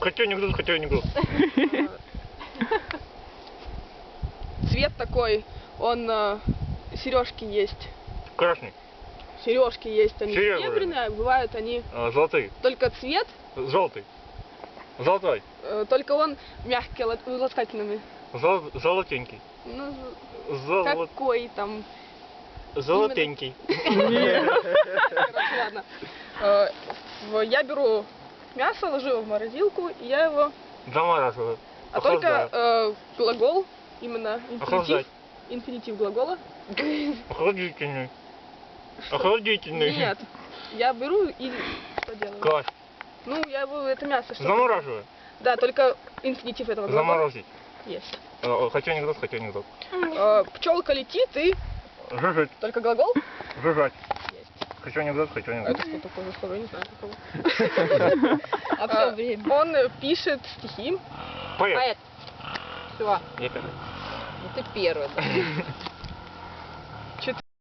Хочу анекдот, хочу анекдот. Цвет такой, он э, сережки есть. Красный, Сережки есть, они Серебряные. серебряные, а бывают они а, золотый, только цвет, желтый, золотой, э, только он мягкий, лат- ласкательными. зол- золотенький, Ну, золот- какой там. золотенький. Короче, ладно. Э, в- Я беру мясо, ложу его в морозилку, и я его... Замораживаю. А только э, глагол, именно инфинитив, Охлаждать. инфинитив глагола. Охладительный. Охладительный. Нет, я беру и что делаю? Класс. Ну, я его, это мясо что Замораживаю. Да, только инфинитив этого глагола Заморозить. есть. Э, Хочу анекдот, хочу анекдот. пчелка летит и Жужжать, только глагол жужжать. Хочу анекдот, хочу А анекдот. это что такое за слово? Я не знаю такого. А все время. Он э, пишет стихи. Поэт. Поэт. Все. Я первый. Ну ты первый.